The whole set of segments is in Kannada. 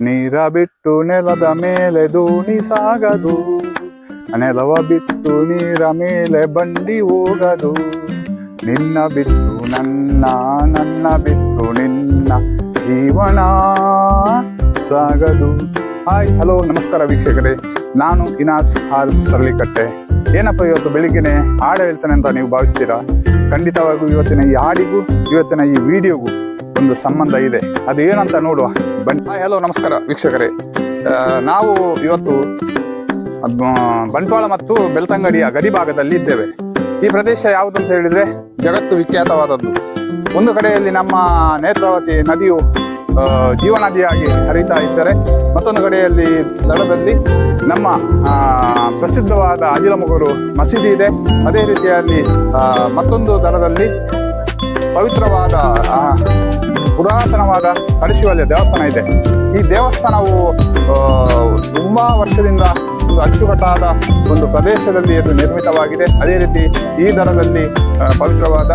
ನೀರ ಬಿಟ್ಟು ನೆಲದ ಮೇಲೆ ದೋಣಿ ಸಾಗದು ನೆಲವ ಬಿಟ್ಟು ನೀರ ಮೇಲೆ ಬಂಡಿ ಹೋಗದು. ನಿನ್ನ ಬಿಟ್ಟು ನನ್ನ ನನ್ನ ಬಿಟ್ಟು ನಿನ್ನ ಜೀವನ ಸಾಗದು. ಹಾಯ್, ಹಲೋ, ನಮಸ್ಕಾರ ವೀಕ್ಷಕರೇ. ನಾನು ಇನಾಸ್ ಆರ್ ಸರಳಿಕಟ್ಟೆ ಏನಪ್ಪ ಇವತ್ತು ಬೆಳಿಗ್ಗೆನೆ ಹಾಡು ಹೇಳ್ತಾನೆ ಅಂತ ನೀವು ಭಾವಿಸ್ತೀರಾ? ಖಂಡಿತವಾಗೂ ಇವತ್ತಿನ ಈ ಹಾಡಿಗೂ, ಇವತ್ತಿನ ಈ ವಿಡಿಯೋಗೂ ಒಂದು ಸಂಬಂಧ ಇದೆ. ಅದು ಏನಂತ ನೋಡುವ. ಬನ್ನಿ. ಹಲೋ ನಮಸ್ಕಾರ ವೀಕ್ಷಕರೇ. ನಾವು ಇವತ್ತು ಬಂಟ್ವಾಳ ಮತ್ತು ಬೆಳ್ತಂಗಡಿಯ ಗಡಿ ಭಾಗದಲ್ಲಿ ಇದ್ದೇವೆ. ಈ ಪ್ರದೇಶ ಯಾವುದು ಅಂತ ಹೇಳಿದ್ರೆ ಜಗತ್ತು ವಿಖ್ಯಾತವಾದದ್ದು. ಒಂದು ಕಡೆಯಲ್ಲಿ ನಮ್ಮ ನೇತ್ರಾವತಿ ನದಿಯು ಜೀವನದಿಯಾಗಿ ಹರಿತಾ ಇದ್ದರೆ, ಮತ್ತೊಂದು ಕಡೆಯಲ್ಲಿ ದಡದಲ್ಲಿ ನಮ್ಮ ಪ್ರಸಿದ್ಧವಾದ ಅಜಿಲಮುಗರು ಮಸೀದಿ ಇದೆ. ಅದೇ ರೀತಿಯಲ್ಲಿ ಮತ್ತೊಂದು ದಡದಲ್ಲಿ ಪವಿತ್ರವಾದ ಪುರಾತನವಾದ ಕಳಶಿವಲ್ಯ ದೇವಸ್ಥಾನ ಇದೆ. ಈ ದೇವಸ್ಥಾನವು ತುಂಬ ವರ್ಷದಿಂದ ಒಂದು ಅಚ್ಚುಕಟ್ಟಾದ ಒಂದು ಪ್ರದೇಶದಲ್ಲಿ ಇದು ನಿರ್ಮಿತವಾಗಿದೆ. ಅದೇ ರೀತಿ ಈ ದರದಲ್ಲಿ ಪವಿತ್ರವಾದ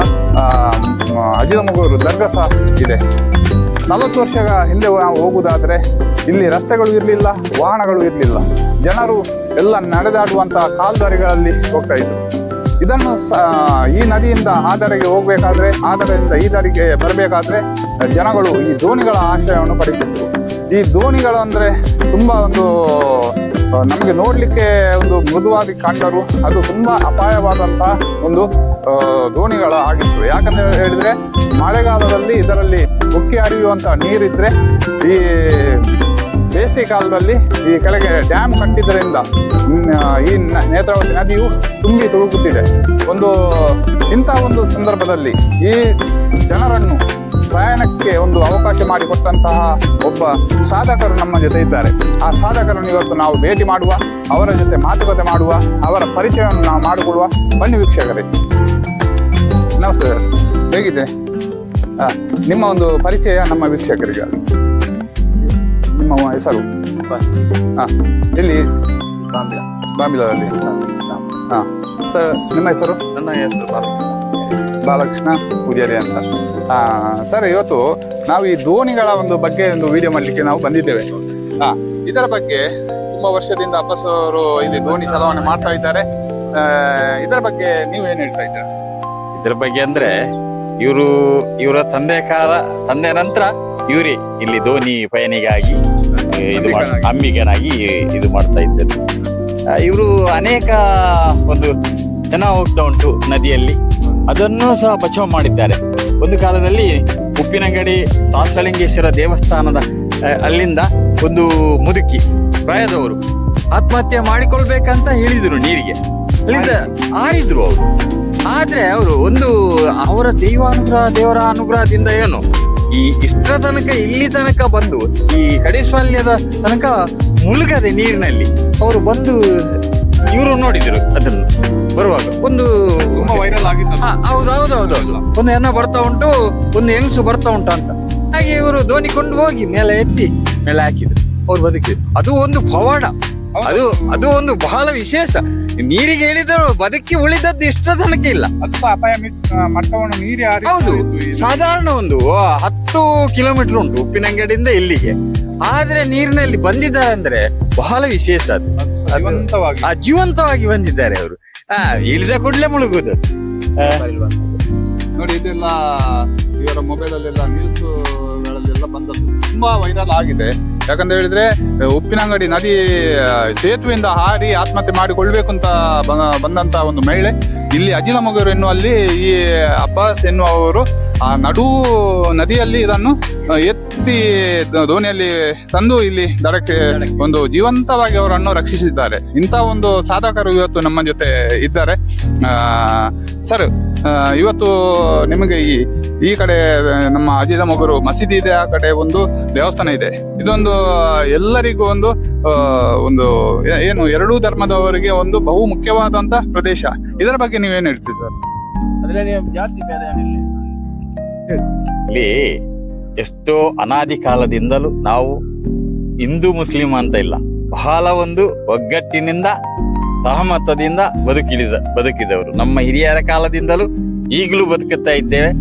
ಅಜಿತಮಗೂರು ದರ್ಗಾ ಸಹ ಇದೆ. ನಲವತ್ತು ವರ್ಷಗಳ ಹಿಂದೆ ನಾವು ಹೋಗುವುದಾದರೆ ಇಲ್ಲಿ ರಸ್ತೆಗಳು ಇರಲಿಲ್ಲ, ವಾಹನಗಳು ಇರಲಿಲ್ಲ. ಜನರು ಎಲ್ಲ ನಡೆದಾಡುವಂತಹ ಕಾಲ್ದಾರಿಗಳಲ್ಲಿ ಹೋಗ್ತಾ ಇದ್ರು. ಇದನ್ನು ಈ ನದಿಯಿಂದ ಆ ದಾರಿಗೆ ಹೋಗ್ಬೇಕಾದ್ರೆ ಆ ಈ ದಾರಿಗೆ ಬರಬೇಕಾದ್ರೆ ಜನಗಳು ಈ ದೋಣಿಗಳ ಆಶ್ರಯವನ್ನು ಪಡೆಯುತ್ತಿದ್ದರು ಈ ದೋಣಿಗಳು ಅಂದರೆ ತುಂಬ ಒಂದು ನಮಗೆ ನೋಡಲಿಕ್ಕೆ ಒಂದು ಮೃದುವಾಗಿ ಕಂಡರು. ಅದು ತುಂಬ ಅಪಾಯವಾದಂಥ ಒಂದು ದೋಣಿಗಳ ಆಗಿತ್ತು. ಯಾಕಂತ ಹೇಳಿದ್ರೆ, ಮಳೆಗಾಲದಲ್ಲಿ ಇದರಲ್ಲಿ ಉಕ್ಕಿ ಹರಿಯುವಂಥ ನೀರಿದ್ದರೆ ಈ ಬೇಸಿಗೆ ಕಾಲದಲ್ಲಿ ಈ ಕೆಳಗೆ ಡ್ಯಾಮ್ ಕಟ್ಟಿದ್ದರಿಂದ ಈ ನೇತ್ರಾವತಿ ನದಿಯು ತುಂಬಿ ತುಳುಕುತ್ತಿದೆ. ಒಂದು, ಇಂಥ ಒಂದು ಸಂದರ್ಭದಲ್ಲಿ ಈ ಜನರನ್ನು ಪ್ರಯಾಣಕ್ಕೆ ಒಂದು ಅವಕಾಶ ಮಾಡಿಕೊಟ್ಟಂತಹ ಒಬ್ಬ ಸಾಧಕರು ನಮ್ಮ ಜೊತೆ ಇದ್ದಾರೆ. ಆ ಸಾಧಕರನ್ನು ಇವತ್ತು ನಾವು ಭೇಟಿ ಮಾಡುವ, ಅವರ ಜೊತೆ ಮಾತುಕತೆ ಮಾಡುವ, ಅವರ ಪರಿಚಯವನ್ನು ನಾವು ಮಾಡಿಕೊಳ್ಳುವ. ಬನ್ನಿ ವೀಕ್ಷಕರೇ. ನಮಸ್ತೆ. ಹೇಗಿದೆ ನಿಮ್ಮ ಒಂದು ಪರಿಚಯ ನಮ್ಮ ವೀಕ್ಷಕರಿಗೆ. ನಿಮ್ಮ ಹೆಸರು ಹಾಂ ಎಲ್ಲಿ ಬಾಂಬಿಲದಲ್ಲಿ ಹಾಂ ಸರ್ ನಿಮ್ಮ ಹೆಸರು ನನ್ನ ಹೆಸರು ಬಾಲಕೃಷ್ಣ. ಉದ್ಯಾರಿ ಪೂಜಾರಿ ಅಂತ. ಸರ್ ಇವತ್ತು ನಾವು ಈ ದೋಣಿಗಳ ಒಂದು ಬಗ್ಗೆ ಒಂದು ವಿಡಿಯೋ ಮಾಡಲಿಕ್ಕೆ ನಾವು ಬಂದಿದ್ದೇವೆ. ಹಾಂ ಇದರ ಬಗ್ಗೆ ತುಂಬಾ ವರ್ಷದಿಂದ ಅಬ್ಬಸ್ ಅವರು ಇಲ್ಲಿ ದೋಣಿ ಚಲಾವಣೆ ಮಾಡ್ತಾ ಇದ್ದಾರೆ. ಇದರ ಬಗ್ಗೆ ನೀವೇನು ಹೇಳ್ತಾ ಇದ್ದೀರಾ? ಇದರ ಬಗ್ಗೆ ಅಂದ್ರೆ ಇವರು ಇವರ ತಂದೆ ಕಾಲ ತಂದೆ ನಂತರ ಇವರೇ ಇಲ್ಲಿ ಧೋನಿ ಪಯಣಿಗಾಗಿ ಇದು ಮಾಡಿ ಅಂಬಿಗನಾಗಿ ಇದು ಮಾಡ್ತಾ ಇದ್ದರು. ಇವರು ಅನೇಕ ಒಂದು ಜನ ಹೋಗ್ತಾ ಉಂಟು ನದಿಯಲ್ಲಿ. ಅದನ್ನು ಸಹ ಬಚಾವ್ ಮಾಡಿದ್ದಾರೆ. ಒಂದು ಕಾಲದಲ್ಲಿ ಉಪ್ಪಿನಂಗಡಿ ಸಹಸ್ರಲಿಂಗೇಶ್ವರ ದೇವಸ್ಥಾನದ ಅಲ್ಲಿಂದ ಒಂದು ಮುದುಕಿ ಪ್ರಾಯದವರು ಆತ್ಮಹತ್ಯೆ ಮಾಡಿಕೊಳ್ಬೇಕಂತ ಹೇಳಿದ್ರು ನೀರಿಗೆ. ಅಲ್ಲಿಂದ ಆರಿದ್ರು ಅವರು. ಆದ್ರೆ ಅವರು ಒಂದು ಅವರ ದೈವಾನುಗ್ರಹ ದೇವರ ಅನುಗ್ರಹದಿಂದ ಏನು ಈ ಇಷ್ಟರ ತನಕ ಇಲ್ಲಿ ತನಕ ಬಂದು ಈ ಕಡೇಶ್ವಲ್ಯದ ತನಕ ಮುಳುಗದೆ ನೀರಿನಲ್ಲಿ ಅವರು ಬಂದು ಇವರು ನೋಡಿದ್ರು ಅದನ್ನು ಬರುವಾಗ. ಒಂದು ವೈರಲ್ ಆಗಿತ್ತು ಹೌದು ಹೌದು ಹೌದು ಒಂದು ಹೆಣ್ಣ ಬರ್ತಾ ಉಂಟು ಒಂದು ಹೆಂಗಸು ಬರ್ತಾ ಉಂಟು ಅಂತ. ಹಾಗೆ ಇವರು ದೋಣಿ ಕೊಂಡು ಹೋಗಿ ಮೇಲೆ ಎತ್ತಿ ಮೇಲೆ ಹಾಕಿದ್ರು. ಅವ್ರು ಬದುಕಿದ್ರು. ಅದು ಒಂದು ಪವಾಡ. ಅದು ಅದು ಒಂದು ಬಹಳ ವಿಶೇಷ. ನೀರಿಗೆ ಹೇಳಿದ್ರು ಬದುಕಿ ಉಳಿದದ್ದು ಇಷ್ಟ ತನಕ ಇಲ್ಲ. ಅದು ಅಪಾಯ ಮಟ್ಟವನ್ನು ನೀರಿ ಹೌದು. ಸಾಧಾರಣ ಒಂದು ಹತ್ತು ಕಿಲೋಮೀಟರ್ ಉಂಟು ಉಪ್ಪಿನಂಗಡಿಯಿಂದ ಇಲ್ಲಿಗೆ. ಆದ್ರೆ ನೀರಿನಲ್ಲಿ ಬಂದಿದ್ದಾರೆ ಅಂದ್ರೆ ಬಹಳ ವಿಶೇಷ ಅದು. ಜೀವಂತವಾಗಿ. ಆ ಜೀವಂತವಾಗಿ ಬಂದಿದ್ದಾರೆ ಅವರು. ಹಾ ಇಳಿದ ಕೂಡಲೇ ಮುಳುಗುದು ನೋಡಿ ಇದೆಲ್ಲ ಇವರ ಮೊಬೈಲ್ ಅಲ್ಲೆಲ್ಲ ನ್ಯೂಸ್ ಗಳಲ್ಲೆಲ್ಲ ಬಂದದ್ದು ತುಂಬಾ ವೈರಲ್ ಆಗಿದೆ. ಯಾಕಂತ ಹೇಳಿದ್ರೆ ಉಪ್ಪಿನಂಗಡಿ ನದಿ ಸೇತುವೆಯಿಂದ ಹಾರಿ ಆತ್ಮಹತ್ಯೆ ಮಾಡಿಕೊಳ್ಬೇಕು ಅಂತ ಬಂದಂತ ಒಂದು ಮಹಿಳೆ ಇಲ್ಲಿ ಅಜಿಲಮಗರು ಎನ್ನುವಲ್ಲಿ ಈ ಅಬ್ಬಾಸ್ ಎನ್ನುವವರು ಆ ನಡು ನದಿಯಲ್ಲಿ ಇದನ್ನು ಎತ್ತಿ ದೋಣಿಯಲ್ಲಿ ತಂದು ಇಲ್ಲಿ ದಡಕ್ಕೆ ಒಂದು ಜೀವಂತವಾಗಿ ಅವರನ್ನು ರಕ್ಷಿಸಿದ್ದಾರೆ. ಇಂಥ ಒಂದು ಸಾಧಕರು ಇವತ್ತು ನಮ್ಮ ಜೊತೆ ಇದ್ದಾರೆ. ಸರ್ ಇವತ್ತು ನಿಮಗೆ ಈ ಈ ಕಡೆ ನಮ್ಮ ಅಜಿದ ಮಗರು ಮಸೀದಿ ಇದೆ, ಆ ಕಡೆ ಒಂದು ದೇವಸ್ಥಾನ ಇದೆ. ಇದೊಂದು, ಎಲ್ಲರಿಗೂ ಒಂದು ಒಂದು ಏನು, ಎರಡೂ ಧರ್ಮದವರಿಗೆ ಒಂದು ಬಹು ಮುಖ್ಯವಾದಂತ ಪ್ರದೇಶ. ಇದರ ಬಗ್ಗೆ ನೀವೇನು ಹೇಳ್ತೀರಿ ಸರ್? ಇಲ್ಲಿ ಎಷ್ಟೋ ಅನಾದಿ ಕಾಲದಿಂದಲೂ ನಾವು ಹಿಂದೂ ಮುಸ್ಲಿಂ ಅಂತ ಇಲ್ಲ. ಬಹಳ ಒಂದು ಒಗ್ಗಟ್ಟಿನಿಂದ, ಸಹಮತದಿಂದ ಬದುಕಿಳಿದ, ಬದುಕಿದವರು. ನಮ್ಮ ಹಿರಿಯರ ಕಾಲದಿಂದಲೂ ಈಗಲೂ ಬದುಕುತ್ತಾ ಇದ್ದೇವೆ.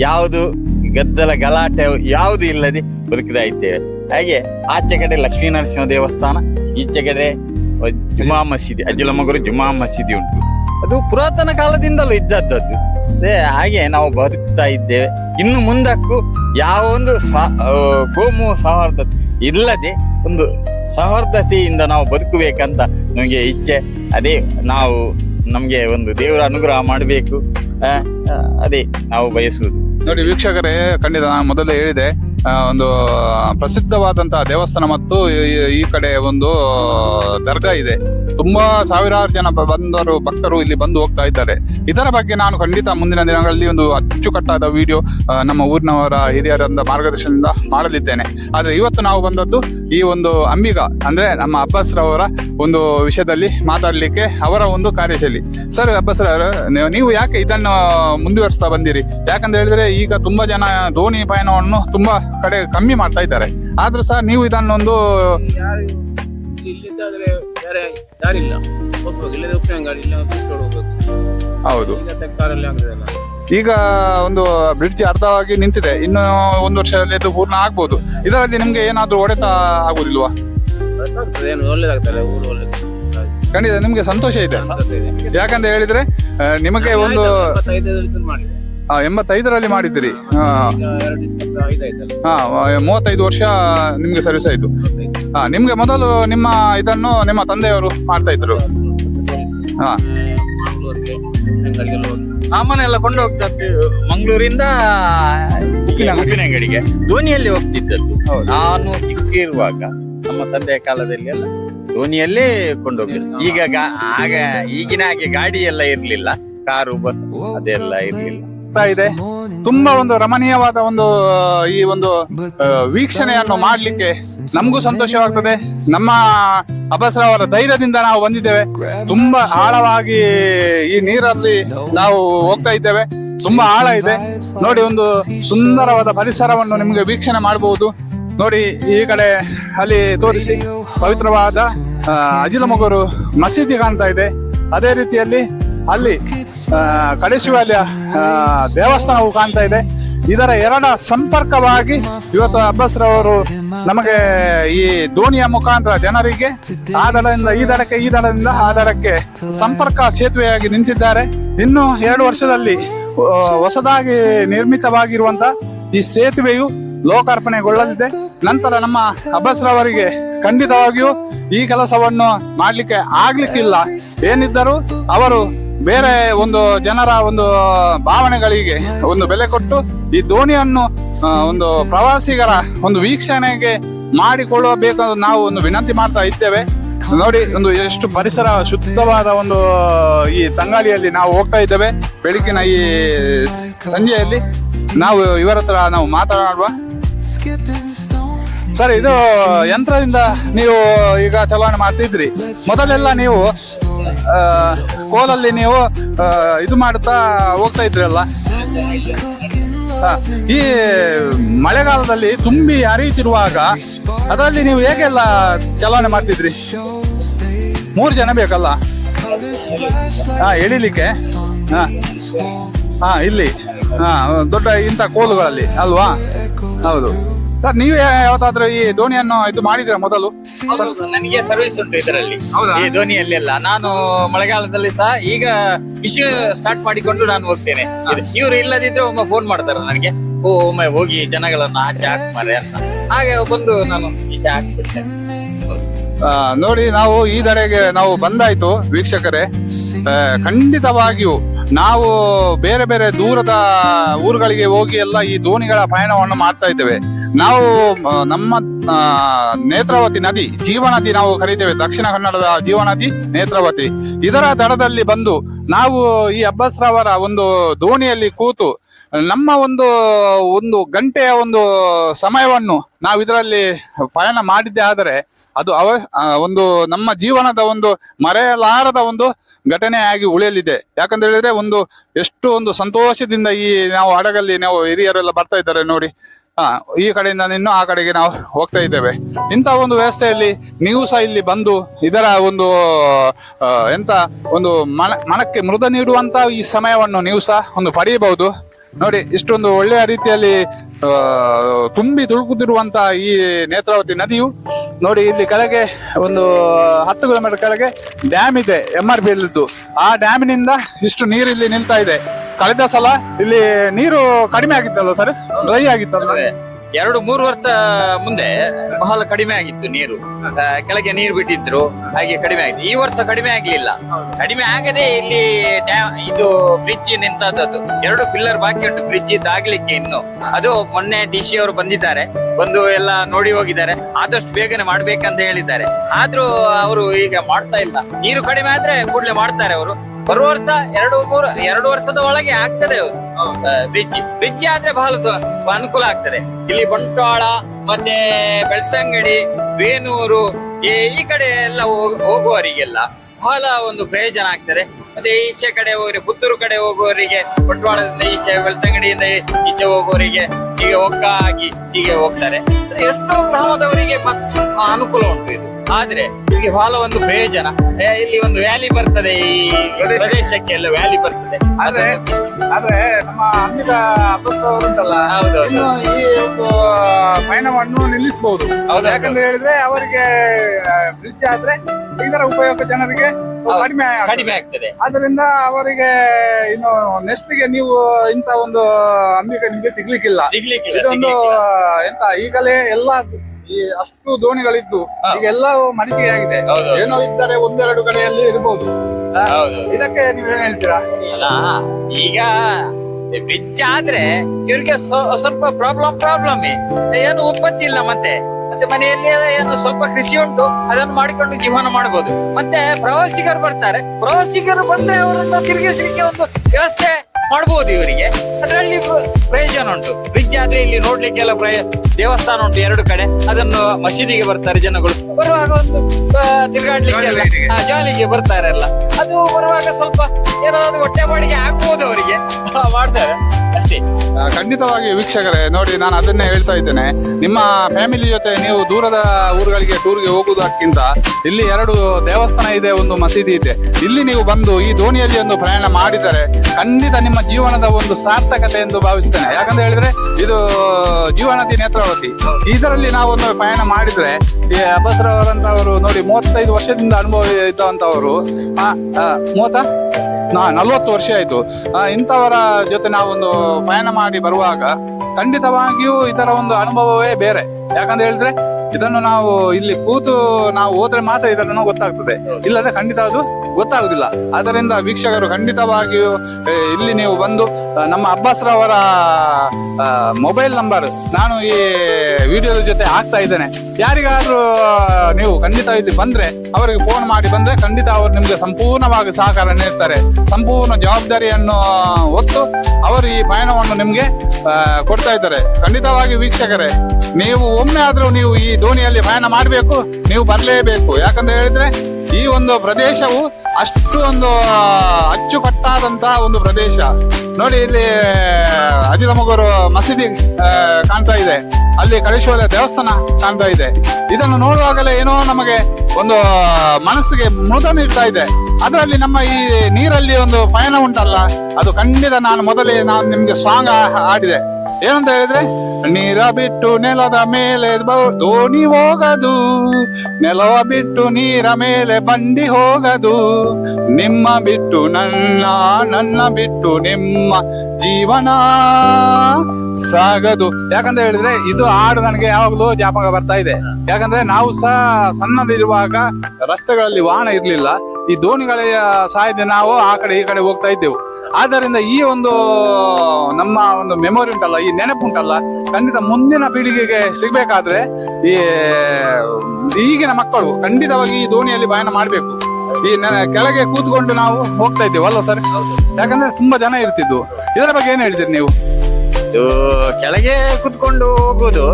ಯಾವುದು ಗದ್ದಲ, ಗಲಾಟೆ ಯಾವುದು ಇಲ್ಲದೆ ಬದುಕುತ್ತಾ ಇದ್ದೇವೆ. ಹಾಗೆ ಆಚೆ ಕಡೆ ಲಕ್ಷ್ಮೀ ನರಸಿಂಹ ದೇವಸ್ಥಾನ, ಈಚೆ ಕಡೆ ಜುಮಾ ಮಸೀದಿ ಅಜ್ಜಲಮಗರು ಜುಮಾ ಮಸೀದಿ ಉಂಟು. ಅದು ಪುರಾತನ ಕಾಲದಿಂದಲೂ ಇದ್ದದ್ದು ಅದು. ಅದೇ ಹಾಗೆ ನಾವು ಬದುಕ್ತಾ ಇದ್ದೇವೆ. ಇನ್ನು ಮುಂದಕ್ಕೂ ಯಾವ ಒಂದು ಕೋಮು ಸೌಹಾರ್ದತೆ ಇಲ್ಲದೆ ಒಂದು ಸೌಹಾರ್ದತೆಯಿಂದ ನಾವು ಬದುಕಬೇಕಂತ ನಮಗೆ ಇಚ್ಛೆ. ಅದೇ ನಾವು ನಮಗೆ ಒಂದು ದೇವರ ಅನುಗ್ರಹ ಮಾಡಬೇಕು. ಅದೇ ನಾವು ಬಯಸುವುದು. ನೋಡಿ, ವೀಕ್ಷಕರೇ, ಖಂಡಿತ ನಾನು ಮೊದಲೇ ಹೇಳಿದೆ ಒಂದು ಪ್ರಸಿದ್ಧವಾದಂತಹ ದೇವಸ್ಥಾನ ಮತ್ತು ಈ- ಕಡೆ ಒಂದು ದರ್ಗಾ ಇದೆ. ತುಂಬಾ ಸಾವಿರಾರು ಜನ ಬಂದರು, ಭಕ್ತರು ಇಲ್ಲಿ ಬಂದು ಹೋಗ್ತಾ ಇದ್ದಾರೆ. ಇದರ ಬಗ್ಗೆ ನಾನು ಖಂಡಿತ ಮುಂದಿನ ದಿನಗಳಲ್ಲಿ ಒಂದು ಅಚ್ಚುಕಟ್ಟಾದ ವಿಡಿಯೋ ನಮ್ಮ ಊರಿನವರ ಹಿರಿಯರಿಂದ ಮಾರ್ಗದರ್ಶನದಿಂದ ಮಾಡಲಿದ್ದೇನೆ. ಆದ್ರೆ ಇವತ್ತು ನಾವು ಬಂದದ್ದು ಈ ಒಂದು ಅಂಬಿಗ, ಅಂದ್ರೆ ನಮ್ಮ ಅಬ್ಬಾಸ್ ರವರ ಒಂದು ವಿಷಯದಲ್ಲಿ ಮಾತಾಡಲಿಕ್ಕೆ ಅವರ ಒಂದು ಕಾರ್ಯಶೈಲಿ. ಸರ್ ಅಬ್ಬಾಸ್ ನೀವು ಯಾಕೆ ಇದನ್ನು ಮುಂದುವರಿಸ್ತಾ ಬಂದಿರಿ? ಯಾಕಂತ ಹೇಳಿದ್ರೆ ಈಗ ತುಂಬಾ ಜನ ಧೋನಿ ಪಯಣವನ್ನು ತುಂಬಾ ಕಡೆ ಕಮ್ಮಿ ಮಾಡ್ತಾ ಇದ್ದಾರೆ. ಆದ್ರೂ ಸಹ ನೀವು ಇದನ್ನೊಂದು ಯಾರು ಇಲ್ಲಿ- ಇಲ್ಲಿದ್ದಾದ್ರೆ ಬೇರೆ ಯಾರಿಲ್ಲ. ಹೋಗ್ಬೇಕು ಇಲ್ಲದೆ ಉಪ್ಪಿನ ಗಾಡಿ ಇಲ್ಲ ಬಿಸ್ಕೊಂಡು ಹೋಗ್ಬೇಕು. ಹೌದು. ಈಗ ಒಂದು ಬ್ರಿಡ್ಜ್ ಅರ್ಧವಾಗಿ ನಿಂತಿದೆ. ಇನ್ನು ಒಂದು ವರ್ಷದಲ್ಲಿ ಇದು ಪೂರ್ಣ ಆಗ್ಬೋದು. ಇದರಲ್ಲಿ ನಿಮ್ಗೆ ಏನಾದ್ರೂ ಹೊಡೆತ ಆಗುದಿಲ್ವಾ? ಆಗ್ತದೆ ಏನು ಒಳ್ಳೇದಾಗ್ತದೆ ಊರು ಒಳ್ಳೆ ಖಂಡಿತ ನಿಮ್ಗೆ ಸಂತೋಷ ಇದೆ. ಯಾಕಂತ ಹೇಳಿದ್ರೆ ನಿಮಗೆ ಒಂದು ಮಾಡಿದೆ. ಎಂಬತ್ತೈದರಲ್ಲಿ ಮಾಡಿದ್ದೀರಿ ಹಾ ಮೂವತ್ತೈದು ವರ್ಷ ನಿಮ್ಗೆ ಸರ್ವಿಸ್ ಆಯ್ತು. ಹಾ ನಿಮ್ಗೆ ಮೊದಲು ನಿಮ್ಮ ಇದನ್ನು ನಿಮ್ಮ ತಂದೆಯವರು ಮಾಡ್ತಾ ಇದ್ರು ಹಾ. ಸಾಮಾನೆಲ್ಲ ಕೊಂಡು ಹೋಗ್ತಾ ಮಂಗಳೂರಿಂದ ಉಪ್ಪಿನ ಅಂಗಡಿ. ಉಪ್ಪಿನ ಅಂಗಡಿಗೆ ದೋಣಿಯಲ್ಲಿ ಹೋಗ್ತಿದ್ದದ್ದು. ನಾನು ಸಿಕ್ಕಿರುವಾಗ ನಮ್ಮ ತಂದೆಯ ಕಾಲದಲ್ಲಿ ಎಲ್ಲ ದೋಣಿಯಲ್ಲೇ ಕೊಂಡೋಗ್ತಿದ್ದು ಈಗ ಆಗ ಈಗಿನ ಹಾಗೆ ಗಾಡಿ ಎಲ್ಲ ಇರ್ಲಿಲ್ಲ ಕಾರು ಬಸ್ ಅದೆಲ್ಲ ಇರ್ಲಿಲ್ಲ ಆಗ್ತಾ ಇದೆ. ತುಂಬಾ ಒಂದು ರಮಣೀಯವಾದ ಒಂದು ಈ ಒಂದು ವೀಕ್ಷಣೆಯನ್ನು ಮಾಡ್ಲಿಕ್ಕೆ ನಮಗೂ ಸಂತೋಷವಾಗ್ತದೆ. ನಮ್ಮ ಅಬಸರವರ ಧೈರ್ಯದಿಂದ ನಾವು ಬಂದಿದ್ದೇವೆ. ತುಂಬಾ ಆಳವಾಗಿ ಈ ನೀರಲ್ಲಿ ನಾವು ಹೋಗ್ತಾ ಇದ್ದೇವೆ. ತುಂಬಾ ಆಳ ಇದೆ. ನೋಡಿ, ಒಂದು ಸುಂದರವಾದ ಪರಿಸರವನ್ನು ನಿಮಗೆ ವೀಕ್ಷಣೆ ಮಾಡಬಹುದು ನೋಡಿ, ಈ ಕಡೆ ಅಲ್ಲಿ ತೋರಿಸಿ ಪವಿತ್ರವಾದ ಅಜಿಲ ಅಜಿಲಮಗೂರು ಮಸೀದಿ ಕಾಣ್ತಾ ಇದೆ. ಅದೇ ರೀತಿಯಲ್ಲಿ ಅಲ್ಲಿ ಕಡೇಶಿವಾಲ್ಯ ದೇವಸ್ಥಾನವು ಕಾಣ್ತಾ ಇದೆ. ಇದರ ಎರಡ ಸಂಪರ್ಕವಾಗಿ ಇವತ್ತು ಅಬ್ಬಸ್ರವರು ನಮಗೆ ಈ ದೋಣಿಯ ಮುಖಾಂತರ ಜನರಿಗೆ ಆ ದಡದಿಂದ ಈ ದಡಕ್ಕೆ, ಈ ದಡದಿಂದ ಆ ದಡಕ್ಕೆ ಸಂಪರ್ಕ ಸೇತುವೆಯಾಗಿ ನಿಂತಿದ್ದಾರೆ. ಇನ್ನು ಎರಡು ವರ್ಷದಲ್ಲಿ ಹೊಸದಾಗಿ ನಿರ್ಮಿತವಾಗಿರುವಂತ ಈ ಸೇತುವೆಯು ಲೋಕಾರ್ಪಣೆಗೊಳ್ಳಲಿದೆ. ನಂತರ ನಮ್ಮ ಅಬ್ಬಸ್ರವರಿಗೆ ಖಂಡಿತವಾಗಿಯೂ ಈ ಕೆಲಸವನ್ನು ಮಾಡಲಿಕ್ಕೆ ಆಗ್ಲಿಕ್ಕಿಲ್ಲ. ಏನಿದ್ದರೂ ಅವರು ಬೇರೆ ಒಂದು ಜನರ ಒಂದು ಭಾವನೆಗಳಿಗೆ ಒಂದು ಬೆಲೆ ಕೊಟ್ಟು ಈ ದೋಣಿಯನ್ನು ಒಂದು ಪ್ರವಾಸಿಗರ ಒಂದು ವೀಕ್ಷಣೆಗೆ ಮಾಡಿಕೊಳ್ಳಬೇಕು ನಾವು ಒಂದು ವಿನಂತಿ ಮಾಡ್ತಾ ಇದ್ದೇವೆ. ನೋಡಿ, ಒಂದು ಎಷ್ಟು ಪರಿಸರ ಶುದ್ಧವಾದ ಒಂದು, ಈ ತಂಗಾಳಿಯಲ್ಲಿ ನಾವು ಹೋಗ್ತಾ ಇದ್ದೇವೆ. ಬೆಳಗಿನ ಈ ಸಂಜೆಯಲ್ಲಿ ನಾವು ಇವರ ಹತ್ರ ನಾವು ಮಾತನಾಡುವ. ಸರ್, ಇದು ಯಂತ್ರದಿಂದ ನೀವು ಈಗ ಚಲಾವಣೆ ಮಾಡ್ತಿದ್ರಿ. ಮೊದಲೆಲ್ಲ ನೀವು ಕೋಲಲ್ಲಿ ನೀವು ಇದು ಮಾಡುತ್ತಾ ಹೋಗ್ತಾ ಇದ್ರಲ್ಲ? ಈ ಮಳೆಗಾಲದಲ್ಲಿ ತುಂಬಿ ಹರಿಯುತ್ತಿರುವಾಗ ಅದರಲ್ಲಿ ನೀವು ಹೇಗೆಲ್ಲ ಚಲಾವಣೆ ಮಾಡ್ತಿದ್ರಿ? ಮೂರು ಜನ ಬೇಕಲ್ಲ? ಹಾ ಎಳಿಲಿಕ್ಕೆ? ಹಾ ಹಾ ಇಲ್ಲಿ. ಹಾ ದೊಡ್ಡ ಇಂಥ ಕೋಲುಗಳಲ್ಲಿ, ಅಲ್ವಾ? ಹೌದು. ಸರ್ ನೀವೇ ಯಾವತ್ತಾದ್ರೂ ಈ ದೋಣಿಯನ್ನು ಇದು ಮಾಡಿದ್ರ ಮೊದಲು? ನನಗೆ ಸರ್ವಿಸ್ ಉಂಟು ಇದರಲ್ಲಿ. ಹೌದಾ? ಈ ಧ್ವನಿಯಲ್ಲಿ ಎಲ್ಲ ನಾನು ಮಳೆಗಾಲದಲ್ಲಿ ಸಹ ಈಗ ಮಿಷಿನ್ ಸ್ಟಾರ್ಟ್ ಮಾಡಿಕೊಂಡು ನಾನು ಹೋಗ್ತೇನೆ. ಇವರು ಇಲ್ಲದಿದ್ರೆ ಒಮ್ಮೆ ಫೋನ್ ಮಾಡ್ತಾರೆ ನನಗೆ. ಓ ಒಮ್ಮೆ ಹೋಗಿ ಜನಗಳನ್ನ ಆಚೆ ಹಾಕ್ಮಾರೆ ಅಂತ. ಹಾಗೆ ಬಂದು ನಾನು ಈಚೆ ಹಾಕ್ಬಿಡ್ತೇನೆ. ಆ, ನೋಡಿ ನಾವು ಈ ದಡೆಗೆ ನಾವು ಬಂದಾಯ್ತು ವೀಕ್ಷಕರೇ. ಆ, ಖಂಡಿತವಾಗಿಯೂ ನಾವು ಬೇರೆ ಬೇರೆ ದೂರದ ಊರುಗಳಿಗೆ ಹೋಗಿ ಎಲ್ಲ ಈ ದೋಣಿಗಳ ಪಯಣವನ್ನು ಮಾಡ್ತಾ ಇದ್ದೇವೆ. ನಾವು ನಮ್ಮ ನೇತ್ರಾವತಿ ನದಿ ಜೀವನದಿ ನಾವು ಕರೀತೇವೆ. ದಕ್ಷಿಣ ಕನ್ನಡದ ಜೀವನದಿ ನೇತ್ರಾವತಿ. ಇದರ ದಡದಲ್ಲಿ ಬಂದು ನಾವು ಈ ಅಬ್ಬಸ್ರವರ ಒಂದು ದೋಣಿಯಲ್ಲಿ ಕೂತು, ನಮ್ಮ ಒಂದು ಒಂದು ಗಂಟೆಯ ಒಂದು ಸಮಯವನ್ನು ನಾವು ಇದರಲ್ಲಿ ಪಯಣ ಮಾಡಿದ್ದೆ. ಆದರೆ ಅದು ಅವ ಒಂದು ನಮ್ಮ ಜೀವನದ ಒಂದು ಮರೆಯಲಾರದ ಒಂದು ಘಟನೆಯಾಗಿ ಉಳಿಯಲಿದೆ. ಯಾಕಂತ ಹೇಳಿದ್ರೆ ಒಂದು, ಎಷ್ಟು ಒಂದು ಸಂತೋಷದಿಂದ ಈ ನಾವು ಹಡಗಲ್ಲಿ ನಾವು ಹಿರಿಯರೆಲ್ಲ ಬರ್ತಾ ಇದ್ದಾರೆ ನೋಡಿ. ಈ ಕಡೆಯಿಂದ ಇನ್ನು ಆ ಕಡೆಗೆ ನಾವು ಹೋಗ್ತಾ ಇದ್ದೇವೆ. ಇಂಥ ಒಂದು ವ್ಯವಸ್ಥೆಯಲ್ಲಿ ನೀವು ಸಹ ಇಲ್ಲಿ ಬಂದು ಇದರ ಒಂದು ಎಂತ ಒಂದು ಮನ, ಮನಕ್ಕೆ ಮೃದ ನೀಡುವಂತ ಈ ಸಮಯವನ್ನು ನೀವು ಸಹ ಒಂದು ಪಡೆಯಬಹುದು. ನೋಡಿ, ಇಷ್ಟೊಂದು ಒಳ್ಳೆಯ ರೀತಿಯಲ್ಲಿ ತುಂಬಿ ತುಳುಕುತ್ತಿರುವಂತ ಈ ನೇತ್ರಾವತಿ ನದಿಯು, ನೋಡಿ, ಇಲ್ಲಿ ಕೆಳಗೆ ಒಂದು ಹತ್ತು ಕಿಲೋಮೀಟರ್ ಕೆಳಗೆ ಡ್ಯಾಮ್ ಇದೆ ಎಂ ಆರ್ ಪಿ ಆ ಆ ಡ್ಯಾಮಿನಿಂದ ಇಷ್ಟು ನೀರು ಇಲ್ಲಿ ನಿಲ್ತಾ ಇದೆ. ಕಳೆದ ಸಲ ಇಲ್ಲಿ ನೀರು ಕಡಿಮೆ ಆಗಿತ್ತಲ್ಲ ಸರ್? ಡ್ರೈ ಆಗಿತ್ತಲ್ಲ? ಎರಡು ಮೂರು ವರ್ಷ ಮುಂದೆ ಬಹಳ ಕಡಿಮೆ ಆಗಿತ್ತು ನೀರು. ಕೆಳಗೆ ನೀರು ಬಿಟ್ಟಿದ್ರು, ಹಾಗೆ ಕಡಿಮೆ ಆಗಿತ್ತು ಈ ವರ್ಷ ಕಡಿಮೆ ಆಗ್ಲಿಲ್ಲ. ಕಡಿಮೆ ಆಗದೆ ಇಲ್ಲಿ ಇದು ಬ್ರಿಡ್ಜ್ ನಿಂತದ್ದು. ಎರಡು ಪಿಲ್ಲರ್ ಬಾಕಿ ಉಂಟು ಬ್ರಿಡ್ಜ್ ಇದಾಗ್ಲಿಕ್ಕೆ ಇನ್ನು. ಅದು ಮೊನ್ನೆ ಡಿ ಸಿ ಅವರು ಬಂದಿದ್ದಾರೆ. ಬಂದು ಎಲ್ಲ ನೋಡಿ ಹೋಗಿದ್ದಾರೆ. ಆದಷ್ಟು ಬೇಗನೆ ಮಾಡ್ಬೇಕಂತ ಹೇಳಿದ್ದಾರೆ. ಆದ್ರೂ ಅವರು ಈಗ ಮಾಡ್ತಾ ಇಲ್ಲ. ನೀರು ಕಡಿಮೆ ಆದ್ರೆ ಕೂಡಲೇ ಮಾಡ್ತಾರೆ ಅವರು. ಬರುವ ವರ್ಷ ಎರಡು ಮೂರು ಎರಡು ವರ್ಷದ ಒಳಗೆ ಆಗ್ತದೆ ಬ್ರಿಡ್ಜ್ ಬ್ರಿಡ್ಜ್ ಆದ್ರೆ ಬಹಳ ಅನುಕೂಲ ಆಗ್ತದೆ. ಇಲ್ಲಿ ಬಂಟ್ವಾಳ ಮತ್ತೆ ಬೆಳ್ತಂಗಡಿ ಬೇನೂರು ಈ ಕಡೆ ಎಲ್ಲ ಹೋಗ್- ಹೋಗುವವರಿಗೆಲ್ಲ ಬಹಳ ಒಂದು ಪ್ರಯೋಜನ ಆಗ್ತದೆ. ಮತ್ತೆ ಈಚೆ ಕಡೆ ಹೋಗಿ ಪುತ್ತೂರು ಕಡೆ ಹೋಗುವವರಿಗೆ ಬಂಟ್ವಾಳದಿಂದ ಈಚೆ ಬೆಳ್ತಂಗಡಿಯಿಂದ ಈಚೆ ಹೋಗುವವರಿಗೆ ಈಗ ಒಗ್ಗಾಗಿ ಹೀಗೆ ಹೋಗ್ತಾರೆ. ಎಷ್ಟೋ ಗ್ರಾಮದವರಿಗೆ ಅನುಕೂಲ ಉಂಟು ಇದು. ಆದ್ರೆ ಈಗ ಬಹಳ ಒಂದು ಪ್ರಯೋಜನ ಇಲ್ಲಿ ಒಂದು ವ್ಯಾಲಿ ಬರ್ತದೆ ಈ ಪ್ರದೇಶಕ್ಕೆ ಎಲ್ಲ ವ್ಯಾಲಿ ಬರ್ತದೆ. ಆದ್ರೆ ಆದ್ರೆ ನಮ್ಮ ಅಮ್ಮಿದ ಬಸ್ ಉಂಟಲ್ಲ ಹೌದು ಇನ್ನು ಈ ಒಂದು ಪಯಣವನ್ನು ನಿಲ್ಲಿಸಬಹುದು ಹೌದು. ಯಾಕಂತ ಹೇಳಿದ್ರೆ ಅವರಿಗೆ ಬ್ರಿಡ್ಜ್ ಆದ್ರೆ ಇದರ ಉಪಯೋಗ ಜನರಿಗೆ ಕಡಿಮೆ. ಕಡಿಮೆ ಆಗ್ತದೆ ಆದ್ರಿಂದ ಅವರಿಗೆ ಇನ್ನು ನೆಕ್ಸ್ಟ್ಗೆ ನೀವು ಇಂತ ಒಂದು ಅಂಬಿಕೆ ನಿಮಗೆ ಸಿಗ್ಲಿಕ್ಕಿಲ್ಲ ಸಿಗ್ಲಿಕ್ಕಿಲ್ಲ ಇದೊಂದು. ಎಂತ ಈಗಲೇ ಎಲ್ಲಾ ಈ ಅಷ್ಟು ದೋಣಿಗಳಿದ್ದು. ಈಗ ಎಲ್ಲ ಮರಿಚಿಗೆ ಆಗಿದೆ ಏನೋ ಇದ್ದರೆ ಒಂದೆರಡು ಕಡೆಯಲ್ಲಿ ಇರಬಹುದು ಹೌದು ಇದಕ್ಕೆ ನೀವೇನ್ ಹೇಳ್ತೀರಾ? ಅಲ್ಲ ಈಗ ಬಿಚ್ಚ ಆದ್ರೆ ಇವ್ರಿಗೆ ಸ್ವ- ಸ್ವಲ್ಪ ಪ್ರಾಬ್ಲಮ್ ಪ್ರಾಬ್ಲಮ್ ಏನು ಉತ್ಪತ್ತಿ ಇಲ್ಲ ಮತ್ತೆ. ಮತ್ತೆ ಮನೆಯಲ್ಲಿ ಏನು ಸ್ವಲ್ಪ ಕೃಷಿ ಉಂಟು ಅದನ್ನು ಮಾಡಿಕೊಂಡು ಜೀವನ ಮಾಡಬಹುದು ಮತ್ತೆ ಪ್ರವಾಸಿಗರು ಬರ್ತಾರೆ. ಪ್ರವಾಸಿಗರು ಬಂದ್ರೆ ಅವರನ್ನು ತಿರುಗಿಸಲಿಕ್ಕೆ ಒಂದು ವ್ಯವಸ್ಥೆ ಮಾಡಬಹುದು ಇವರಿಗೆ. ಅದರಲ್ಲಿ ಪ್ರ- ಪ್ರಯೋಜನ ಉಂಟು. ಬ್ರಿಡ್ಜ್ ಆದ್ರೆ ಇಲ್ಲಿ ನೋಡ್ಲಿಕ್ಕೆಲ್ಲ ಪ್ರಯ ದೇವಸ್ಥಾನ ಉಂಟು ಎರಡು ಕಡೆ. ಅದನ್ನು ಮಸೀದಿಗೆ ಬರ್ತಾರೆ ಜನಗಳು. ಬರುವಾಗ ಒಂದು ತಿರುಗಾಡ್ಲಿಕ್ಕೆ ಜಾಲಿಗೆ. ಬರ್ತಾರೆ ಜಾಲಿಗೆ ಬರ್ತಾರಲ್ಲ. ಅದು ಬರುವಾಗ ಸ್ವಲ್ಪ ಏನಾದ್ರು ಹೊಟ್ಟೆ ಬಾಡಿಗೆ ಆಗ್ಬೋದು ಅವರಿಗೆ. ಮಾಡ್ತಾರೆ. ಖಂಡಿತವಾಗಿ ವೀಕ್ಷಕರೇ, ನೋಡಿ ನಾನು ಅದನ್ನೇ ಹೇಳ್ತಾ ಇದ್ದೇನೆ. ನಿಮ್ಮ ಫ್ಯಾಮಿಲಿ ಜೊತೆ ನೀವು ದೂರದ ಊರುಗಳಿಗೆ ಟೂರ್ಗೆ ಹೋಗುವುದಕ್ಕಿಂತ ಇಲ್ಲಿ ಎರಡು ದೇವಸ್ಥಾನ ಇದೆ, ಒಂದು ಮಸೀದಿ ಇದೆ. ಇಲ್ಲಿ ನೀವು ಬಂದು ಈ ದೋಣಿಯಲ್ಲಿ ಒಂದು ಪ್ರಯಾಣ ಮಾಡಿದರೆ ಖಂಡಿತ ನಿಮ್ಮ ಜೀವನದ ಒಂದು ಸಾರ್ಥಕತೆ ಎಂದು ಭಾವಿಸ್ತೇನೆ. ಯಾಕಂತ ಹೇಳಿದ್ರೆ, ಇದು ಜೀವನದಿ ನೇತ್ರಾವತಿ. ಇದರಲ್ಲಿ ನಾವು ಒಂದು ಪ್ರಯಾಣ ಮಾಡಿದ್ರೆ, ಈ ಅಬ್ಬಸರವರಂತವರು ನೋಡಿ ಮೂವತ್ತೈದು ವರ್ಷದಿಂದ ಅನುಭವ ಇದ್ದವಂತವರು ಮೂವತ್ತ? ನಲ್ವತ್ತು ವರ್ಷ ಆಯ್ತು. ಇಂಥವರ ಜೊತೆ ನಾವೊಂದು ಪಯಣ ಮಾಡಿ ಬರುವಾಗ ಖಂಡಿತವಾಗಿಯೂ ಇತರ ಒಂದು ಅನುಭವವೇ ಬೇರೆ. ಯಾಕಂತ ಹೇಳಿದ್ರೆ ಇದನ್ನು ನಾವು ಇಲ್ಲಿ ಕೂತು ನಾವು ಹೋದ್ರೆ ಮಾತ್ರ ಇದನ್ನು ಗೊತ್ತಾಗ್ತದೆ. ಇಲ್ಲದೆ ಖಂಡಿತ ಅದು ಗೊತ್ತಾಗುದಿಲ್ಲ. ಅದರಿಂದ ವೀಕ್ಷಕರು ಖಂಡಿತವಾಗಿಯೂ ಇಲ್ಲಿ ನೀವು ಬಂದು ನಮ್ಮ ಅಬ್ಬಾಸ್ರವರ ಮೊಬೈಲ್ ನಂಬರ್ ನಾನು ಈ ವಿಡಿಯೋದ ಜೊತೆ ಹಾಕ್ತಾ ಇದ್ದೇನೆ. ಯಾರಿಗಾದ್ರೂ ನೀವು ಖಂಡಿತ ಇಲ್ಲಿ ಬಂದ್ರೆ, ಅವರಿಗೆ ಫೋನ್ ಮಾಡಿ ಬಂದ್ರೆ ಖಂಡಿತ ಅವರು ನಿಮ್ಗೆ ಸಂಪೂರ್ಣವಾಗಿ ಸಹಕಾರ ನೀಡ್ತಾರೆ. ಸಂಪೂರ್ಣ ಜವಾಬ್ದಾರಿಯನ್ನು ಹೊತ್ತು ಅವರು ಈ ಪಯಣವನ್ನು ನಿಮ್ಗೆ ಕೊಡ್ತಾ ಇದ್ದಾರೆ. ಖಂಡಿತವಾಗಿ ವೀಕ್ಷಕರೇ, ನೀವು ಒಮ್ಮೆ ಆದ್ರೂ ನೀವು ಈ ದೋಣಿಯಲ್ಲಿ ಪ್ರಯಾಣ ಮಾಡಬೇಕು, ನೀವು ಬರಲೇಬೇಕು. ಯಾಕಂತ ಹೇಳಿದ್ರೆ, ಈ ಒಂದು ಪ್ರದೇಶವು ಅಷ್ಟು ಒಂದು ಅಚ್ಚುಕಟ್ಟಾದಂತಹ ಒಂದು ಪ್ರದೇಶ. ನೋಡಿ, ಇಲ್ಲಿ ಅದಿಲಮಗೂರು ಮಸೀದಿ ಕಾಣ್ತಾ ಇದೆ. ಅಲ್ಲಿ ಕಳೇಶ್ವರ ದೇವಸ್ಥಾನ ಕಾಣ್ತಾ ಇದೆ. ಇದನ್ನು ನೋಡುವಾಗಲೇ ಏನೋ ನಮಗೆ ಒಂದು ಮನಸ್ಸಿಗೆ ಮೃದ ನೀಡ್ತಾ ಇದೆ. ಅದರಲ್ಲಿ ನಮ್ಮ ಈ ನೀರಲ್ಲಿ ಒಂದು ಪಯಣ ಉಂಟಲ್ಲ, ಅದು ಖಂಡಿತ ನಾನು ಮೊದಲೇ, ನಾನು ನಿಮ್ಗೆ ಸಾಂಗ್ ಆಡಿದೆ. ಏನಂತ ಹೇಳಿದ್ರೆ ನೀರ ಬಿಟ್ಟು ನೆಲದ ಮೇಲೆ ದೋಣಿ ಹೋಗದು. ನೆಲವ ಬಿಟ್ಟು ನೀರ ಮೇಲೆ ಬಂಡಿ ಹೋಗದು. ನಿಮ್ಮ ಬಿಟ್ಟು ನನ್ನ ನನ್ನ ಬಿಟ್ಟು ನಿಮ್ಮ ಜೀವನ ಸಾಗದು. ಯಾಕಂತ ಹೇಳಿದ್ರೆ ಇದು ಹಾಡು ನನಗೆ ಯಾವಾಗಲೂ ಜ್ಞಾಪಕ ಬರ್ತಾ ಇದೆ. ಯಾಕಂದ್ರೆ ನಾವು ಸಹ ಸಣ್ಣದಿರುವಾಗ ರಸ್ತೆಗಳಲ್ಲಿ ವಾಹನ ಇರಲಿಲ್ಲ. ಈ ದೋಣಿಗಳ ಸಹಾಯದಿಂದ ನಾವು ಆ ಕಡೆ ಈ ಕಡೆ ಹೋಗ್ತಾ ಇದ್ದೆವು. ಆದ್ದರಿಂದ ಈ ಒಂದು ನಮ್ಮ ಒಂದು ಮೆಮೊರಿ ಉಂಟಲ್ಲ, ಈ ನೆನಪು ಉಂಟಲ್ಲ ಖಂಡಿತ ಮುಂದಿನ ಪೀಳಿಗೆಗೆ ಸಿಗ್ಬೇಕಾದ್ರೆ ಈ, ಈಗಿನ ಮಕ್ಕಳು ಖಂಡಿತವಾಗಿ ಈ ದೋಣಿಯಲ್ಲಿ ಪಯಣ ಮಾಡಬೇಕು. ಈ ಕೆಳಗೆ ಕೂತ್ಕೊಂಡು ನಾವು ಹೋಗ್ತಾ ಇದ್ದೇವೆ ಅಲ್ಲ ಸರ್? ಯಾಕಂದ್ರೆ ತುಂಬಾ ಜನ ಇರ್ತಿದ್ವು ಇದರ ಬಗ್ಗೆ ಏನ್ ಹೇಳ್ತೀರಿ ನೀವು? ಕೆಳಗೆ ಕೂತ್ಕೊಂಡು ಹೋಗುದು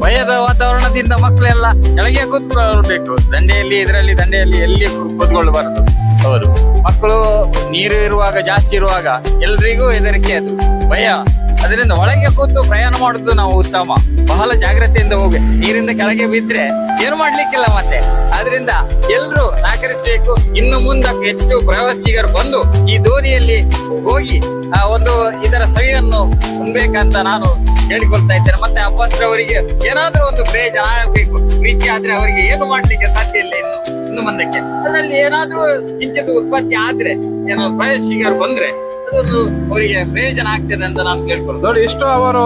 ಭಯದ ವಾತಾವರಣದಿಂದ ಮಕ್ಕಳೆಲ್ಲ ಕೆಳಗೆ ಕೂತ್ಕೊಳ್ಬೇಕು. ದಂಡೆಯಲ್ಲಿ, ಇದರಲ್ಲಿ ದಂಡೆಯಲ್ಲಿ ಎಲ್ಲಿ ಕೂತ್ಕೊಳ್ಬಾರದು. ಅವರು ಮಕ್ಕಳು ನೀರು ಇರುವಾಗ, ಜಾಸ್ತಿ ಇರುವಾಗ ಎಲ್ರಿಗೂ ಹೆದರಿಕೆ ಅದು. ಭಯ. ಅದರಿಂದ ಒಳಗೆ ಕೂತು ಪ್ರಯಾಣ ಮಾಡುದು ನಾವು ಉತ್ತಮ. ಬಹಳ ಜಾಗ್ರತೆಯಿಂದ ಹೋಗಿ, ನೀರಿಂದ ಕೆಳಗೆ ಬಿದ್ರೆ ಏನು ಮಾಡ್ಲಿಕ್ಕಿಲ್ಲ ಮತ್ತೆ. ಅದರಿಂದ ಎಲ್ರು ಸಹಕರಿಸಬೇಕು. ಇನ್ನು ಮುಂದಕ್ಕೆ ಹೆಚ್ಚು ಪ್ರವಾಸಿಗರು ಬಂದು ಈ ದೋಣಿಯಲ್ಲಿ ಹೋಗಿ, ಆ ಒಂದು ಇದರ ಸವಿಯನ್ನು ಉಣ್ಬೇಕಂತ ನಾನು ಹೇಳಿಕೊಳ್ತಾ ಇದ್ದೇನೆ. ಮತ್ತೆ ಅವರಿಗೆ ಏನಾದ್ರೂ ಒಂದು ಪ್ರಯೋಜನ ಆಗಬೇಕು. ರೀತಿ ಆದ್ರೆ ಅವರಿಗೆ ಏನು ಮಾಡ್ಲಿಕ್ಕೆ ಸಾಧ್ಯ ಇಲ್ಲ ಇನ್ನು ಇನ್ನು ಮುಂದಕ್ಕೆ. ಅದರಲ್ಲಿ ಏನಾದ್ರೂ ಕಿಂಚಿತ್ ಉತ್ಪತ್ತಿ ಆದ್ರೆ, ಏನೋ ಪ್ರವಾಸಿಗರು ಬಂದ್ರೆ ಅವರಿಗೆ ಪ್ರಯೋಜನ ಆಗ್ತದೆ ಅಂತ ನಾನು ಕೇಳ್ಕೊಳ್ತೇನೆ. ನೋಡಿ ಇಷ್ಟು ಅವರು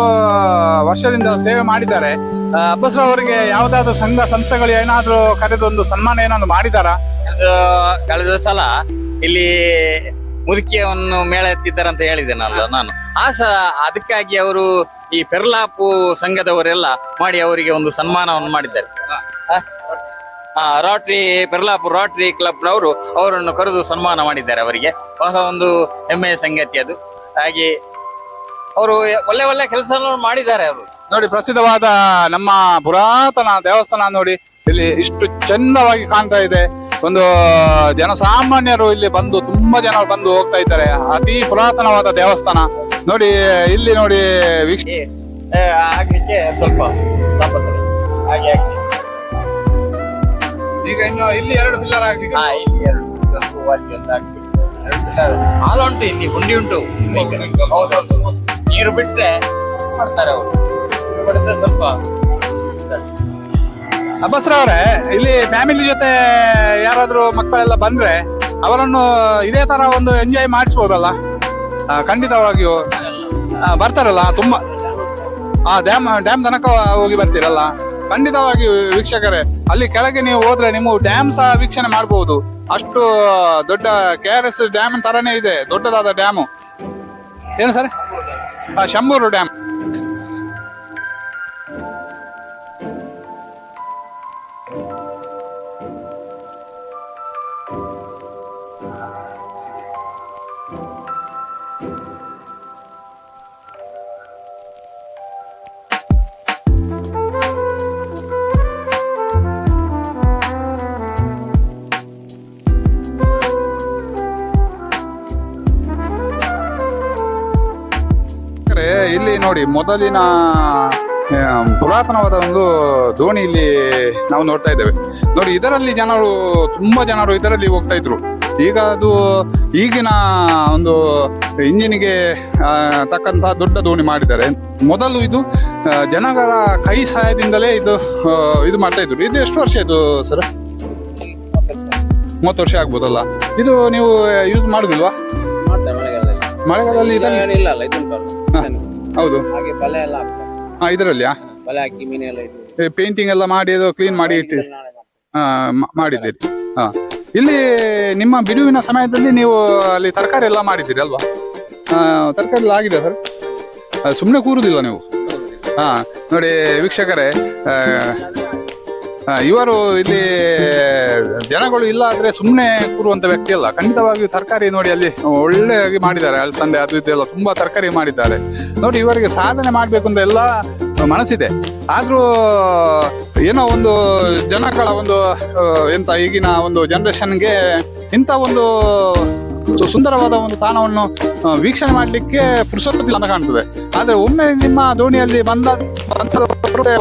ವರ್ಷದಿಂದ ಸೇವೆ ಮಾಡಿದ್ದಾರೆ. ಆ, ಅಬ್ಬಸ್ ಅವರಿಗೆ ಯಾವ್ದಾದ್ರು ಸಂಘ ಸಂಸ್ಥೆಗಳು ಏನಾದ್ರು ಕರೆದು ಒಂದು ಸನ್ಮಾನ ಏನಾದ್ರು ಮಾಡಿದಾರ? ಕಳೆದ ಸಲ ಇಲ್ಲಿ ಮುದುಕಿಯವನ್ನು ಮೇಳ ಎತ್ತಿದ್ದಾರೆ ಅಂತ ಹೇಳಿದ್ದೇನಲ್ಲ ನಾನು. ಆ ಸ ಅದಕ್ಕಾಗಿ ಅವರು ಈ ಪೆರ್ಲಾಪು ಸಂಘದವರೆಲ್ಲ ಮಾಡಿ ಅವರಿಗೆ ಒಂದು ಸನ್ಮಾನವನ್ನು ಮಾಡಿದ್ದಾರೆ. ರೋಟ್ರಿ ಪೆರ್ಲಾಪು ರೋಟ್ರಿ ಕ್ಲಬ್ನವರು ಅವರನ್ನು ಕರೆದು ಸನ್ಮಾನ ಮಾಡಿದ್ದಾರೆ ಅವರಿಗೆ. ಬಹಳ ಒಂದು ಹೆಮ್ಮೆಯ ಸಂಗತಿ ಅದು. ಹಾಗೆ ಅವರು ಒಳ್ಳೆ ಒಳ್ಳೆ ಕೆಲಸ ಮಾಡಿದ್ದಾರೆ ಅವರು. ನೋಡಿ ಪ್ರಸಿದ್ಧವಾದ ನಮ್ಮ ಪುರಾತನ ದೇವಸ್ಥಾನ ನೋಡಿ ಇಲ್ಲಿ ಇಷ್ಟು ಚಂದವಾಗಿ ಕಾಣ್ತಾ ಇದೆ. ಒಂದು ಜನಸಾಮಾನ್ಯರು ಇಲ್ಲಿ ಬಂದು ತುಂಬಾ ಜನ ಬಂದು ಹೋಗ್ತಾ ಇದ್ದಾರೆ. ಅತಿ ಪುರಾತನವಾದ ದೇವಸ್ಥಾನ. ನೋಡಿ ಇಲ್ಲಿ ನೋಡಿ ವೀಕ್ಷ ಆಗ್ಲಿಕ್ಕೆ ಸ್ವಲ್ಪ ಹಾಗೆ ಆಗ್ಲಿ. ಈಗ ಇನ್ನು ಇಲ್ಲಿ ಎರಡು ಪಿಲ್ಲರ್ ಆಗಿ ಹಾ ಇಲ್ಲಿ ಎರಡು. ಒಂದು ಅಲ್ಲಿ ಒಂದು ಹಾಕ್ಬಿಟ್ಟು. ಎರಡು pillar. ಹಾಲು ಉಂಟು ಇಲ್ಲಿ ಹುಂಡಿ ಉಂಟು. ಹೌದೌದು ನೀರು ಬಿಟ್ರೆ ಮಾಡ್ತಾರೆ ಅವರು. ಬಿಟ್ರೆ ಸ್ವಲ್ಪ ಅಬ್ಬಸ್ರವ್ರೆ ಇಲ್ಲಿ ಫ್ಯಾಮಿಲಿ ಜೊತೆ ಯಾರಾದರೂ ಮಕ್ಕಳೆಲ್ಲ ಬಂದ್ರೆ ಅವರನ್ನು ಇದೇ ತರ ಒಂದು ಎಂಜಾಯ್ ಮಾಡಿಸ್ಬೋದಲ್ಲ? ಆ, ಖಂಡಿತವಾಗಿಯೂ. ಆ, ಬರ್ತಾರಲ್ಲ ತುಂಬಾ. ಆ ಡ್ಯಾಮ್ ಡ್ಯಾಮ್ ತನಕ ಹೋಗಿ ಬರ್ತೀರಲ್ಲ? ಖಂಡಿತವಾಗಿ ವೀಕ್ಷಕರೇ, ಅಲ್ಲಿ ಕೆಳಗೆ ನೀವು ಹೋದ್ರೆ ನಿಮ್ಮ ಡ್ಯಾಮ್ ಸಹ ವೀಕ್ಷಣೆ ಮಾಡಬಹುದು ಅಷ್ಟು ದೊಡ್ಡ ಕೆ ಆರ್ ಎಸ್ ಡ್ಯಾಮ್ ತರನೇ ಇದೆ, ದೊಡ್ಡದಾದ ಡ್ಯಾಮು ಏನು ಸರ್? ಶಂಭೂರು ಡ್ಯಾಮ್ ನೋಡಿ ಮೊದಲಿನ ಪುರಾತನವಾದ ಒಂದು ದೋಣಿ ಇಲ್ಲಿ ನಾವು ನೋಡ್ತಾ ಇದ್ದೇವೆ. ನೋಡಿ ಇದರಲ್ಲಿ ಜನರು ತುಂಬಾ ಜನರು ಇದರಲ್ಲಿ ಹೋಗ್ತಾ ಇದ್ರು. ಈಗ ಅದು ಈಗಿನ ಒಂದು ಇಂಜಿನಿಗೆ ತಕ್ಕಂತಹ ದೊಡ್ಡ ದೋಣಿ ಮಾಡಿದ್ದಾರೆ. ಮೊದಲು ಇದು ಜನಗಳ ಕೈ ಸಹಾಯದಿಂದಲೇ ಇದು ಇದು ಮಾಡ್ತಾ ಇದ್ರು. ಇದು ಎಷ್ಟು ವರ್ಷ ಇದು ಸರ್? ಮೂವತ್ತು ವರ್ಷ ಆಗ್ಬೋದಲ್ಲ. ಇದು ನೀವು ಯೂಸ್ ಮಾಡುದಿಲ್ವಾ? ಮಳೆಗಾಲದಲ್ಲಿ. ಹೌದು. ಹಾಗೆ ಬಲೆ ಎಲ್ಲ ಹಾಕ್ತಾರೆ. ಹಾ ಇದರಲ್ಲಿಯಾ? ಬಲೆ ಹಾಕಿ ಮೀನೆಲ್ಲ ಇದು. ಪೇಂಟಿಂಗ್ ಎಲ್ಲ ಮಾಡಿ ಅದು ಕ್ಲೀನ್ ಮಾಡಿ ಇಟ್ಟು. ನಾಳೆ ಮಾಡ್ತಾರೆ. ಆ, ಮ- ಮಾಡಿದ್ದೀರಿ. ಹಾ. ಇಲ್ಲಿ ನಿಮ್ಮ ಬಿಡುವಿನ ಸಮಯದಲ್ಲಿ ನೀವು ಅಲ್ಲಿ ತರಕಾರಿ ಎಲ್ಲ ಮಾಡಿದ್ದೀರಿ ಅಲ್ವಾ? ಆ, ತರಕಾರಿ ಎಲ್ಲ ಆಗಿದೆ ಸರ್. ಸುಮ್ಮನೆ ಕೂರುದಿಲ್ಲ ನೀವು? ಹಾ ನೋಡಿ ವೀಕ್ಷಕರೇ ಆ, ಇವರು ಇಲ್ಲಿ ಜನಗಳು ಇಲ್ಲ ಆದ್ರೆ ಸುಮ್ಮನೆ ಕೂರುವಂತ ವ್ಯಕ್ತಿ ಅಲ್ಲ. ಖಂಡಿತವಾಗಿಯೂ ತರಕಾರಿ ನೋಡಿ ಅಲ್ಲಿ ಒಳ್ಳೆಯಾಗಿ ಮಾಡಿದ್ದಾರೆ. ಅಲಸಂದೆ ಅದು ಇದೆಲ್ಲ ತುಂಬಾ ತರಕಾರಿ ಮಾಡಿದ್ದಾರೆ. ನೋಡಿ ಇವರಿಗೆ ಸಾಧನೆ ಮಾಡಬೇಕು ಅಂತ ಎಲ್ಲ ಮನಸ್ಸಿದೆ. ಆದ್ರೂ ಏನೋ ಒಂದು ಜನಗಳ ಒಂದು ಎಂತ ಈಗಿನ ಒಂದು ಜನರೇಷನ್ಗೆ ಇಂಥ ಒಂದು ಸುಂದರವಾದ ಒಂದು ತಾಣವನ್ನು ವೀಕ್ಷಣೆ ಮಾಡಲಿಕ್ಕೆ ಪುರುಷೋತ್ತಿಲ್ಲ ಅಂತ ಕಾಣ್ತದೆ. ಆದರೆ ಒಮ್ಮೆ ನಿಮ್ಮ ದೋಣಿಯಲ್ಲಿ ಬಂದ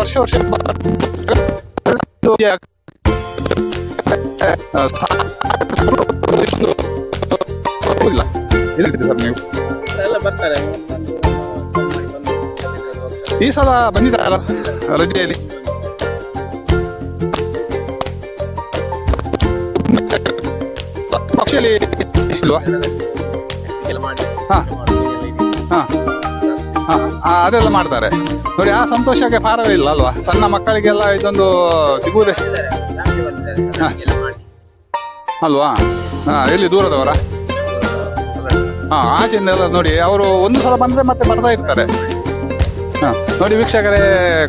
ವರ್ಷ ವರ್ಷ ವರ್ಷ ಇಲ್ಲ ಬರ್ತಾರೆ. ಈ ಸಲ ಬಂದಿದ್ದಾರ ರಜೆಯಲ್ಲಿ? ಪಕ್ಷಿಯಲ್ಲಿ ಇಲ್ವಾ ಹಾ. ಅದೆಲ್ಲ ಮಾಡ್ತಾರೆ. ನೋಡಿ, ಆ ಸಂತೋಷಕ್ಕೆ ಪಾರವೇ ಇಲ್ಲ ಅಲ್ವಾ? ಸಣ್ಣ ಮಕ್ಕಳಿಗೆಲ್ಲ ಇದೊಂದು ಸಿಗುವುದೇ. ಅಲ್ವಾ? ಹಾ, ಎಲ್ಲಿ ದೂರದವರ? ಹಾ ಆಚೆಯಿಂದ ಎಲ್ಲ ನೋಡಿ, ಅವರು ಒಂದು ಸಲ ಬಂದ್ರೆ ಮತ್ತೆ ಬರ್ತಾ ಇರ್ತಾರೆ. ಹಾ, ನೋಡಿ, ವೀಕ್ಷಕರೇ,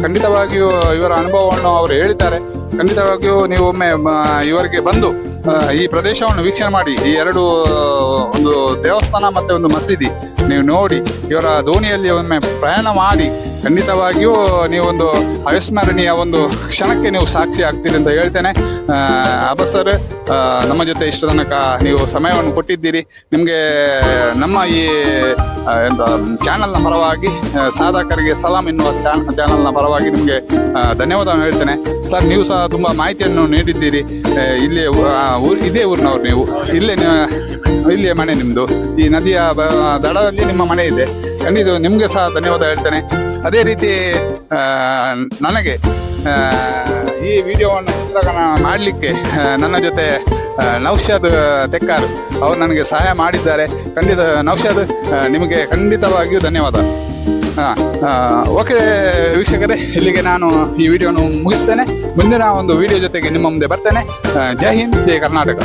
ಖಂಡಿತವಾಗಿಯೂ ಇವರ ಅನುಭವವನ್ನು ಅವರು ಹೇಳಿದ್ದಾರೆ. ಖಂಡಿತವಾಗಿಯೂ ನೀವು ಒಮ್ಮೆ ಇವರಿಗೆ ಬಂದು ಈ ಪ್ರದೇಶವನ್ನು ವೀಕ್ಷಣೆ ಮಾಡಿ. ಈ ಎರಡು, ಒಂದು ದೇವಸ್ಥಾನ ಮತ್ತೆ ಒಂದು ಮಸೀದಿ. ನೀವು ನೋಡಿ, ಇವರ ದೋಣಿಯಲ್ಲಿ ಒಮ್ಮೆ ಪ್ರಯಾಣ ಮಾಡಿ. ಖಂಡಿತವಾಗಿಯೂ ನೀವೊಂದು ಅವಿಸ್ಮರಣೀಯ ಒಂದು ಕ್ಷಣಕ್ಕೆ ನೀವು ಸಾಕ್ಷಿ ಆಗ್ತೀರಿ ಅಂತ ಹೇಳ್ತೇನೆ. ಆ, ಅಬ್ಬಸ್ ಸರ್ ನಮ್ಮ ಜೊತೆ ಇಷ್ಟು ತನಕ ನೀವು ಸಮಯವನ್ನು ಕೊಟ್ಟಿದ್ದೀರಿ. ನಿಮಗೆ ನಮ್ಮ ಈ ಚಾನಲ್ನ ಪರವಾಗಿ ಸಾಧಕರಿಗೆ ಸಲಾಂ ಎನ್ನುವ ಚಾನಲ್ನ ಪರವಾಗಿ ನಿಮಗೆ ಧನ್ಯವಾದವನ್ನು ಧನ್ಯವಾದ ಹೇಳ್ತೇನೆ. ಸರ್ ನೀವು ಸಹ ತುಂಬ ಮಾಹಿತಿಯನ್ನು ನೀಡಿದ್ದೀರಿ. ಇಲ್ಲಿ ಊರು ಇದೇ ಊರಿನವ್ರು ನೀವು. ಇಲ್ಲೇ ಇಲ್ಲಿಯ ಮನೆ ನಿಮ್ಮದು ಈ ನದಿಯ ದಡದಲ್ಲಿ ನಿಮ್ಮ ಮನೆ ಇದೆ. ಖಂಡಿತ ನಿಮಗೆ ಸಹ ಧನ್ಯವಾದ ಹೇಳ್ತೇನೆ. ಅದೇ ರೀತಿ ನನಗೆ ಈ ವಿಡಿಯೋವನ್ನು ಚಿತ್ರಕನ ಮಾಡಲಿಕ್ಕೆ ನನ್ನ ಜೊತೆ ನೌಷಾದ್ ತೆಕ್ಕಾರ್ ಅವರು ನನಗೆ ಸಹಾಯ ಮಾಡಿದ್ದಾರೆ. ಖಂಡಿತ ನೌಷಾದ್ ನಿಮಗೆ ಖಂಡಿತವಾಗಿಯೂ ಧನ್ಯವಾದ. ಓಕೆ ವೀಕ್ಷಕರೇ, ಇಲ್ಲಿಗೆ ನಾನು ಈ ವಿಡಿಯೋನು ಮುಗಿಸ್ತೇನೆ. ಮುಂದಿನ ಒಂದು ವಿಡಿಯೋ ಜೊತೆಗೆ ನಿಮ್ಮ ಮುಂದೆ ಬರ್ತೇನೆ. ಜೈ ಹಿಂದ್, ಜೈ ಕರ್ನಾಟಕ.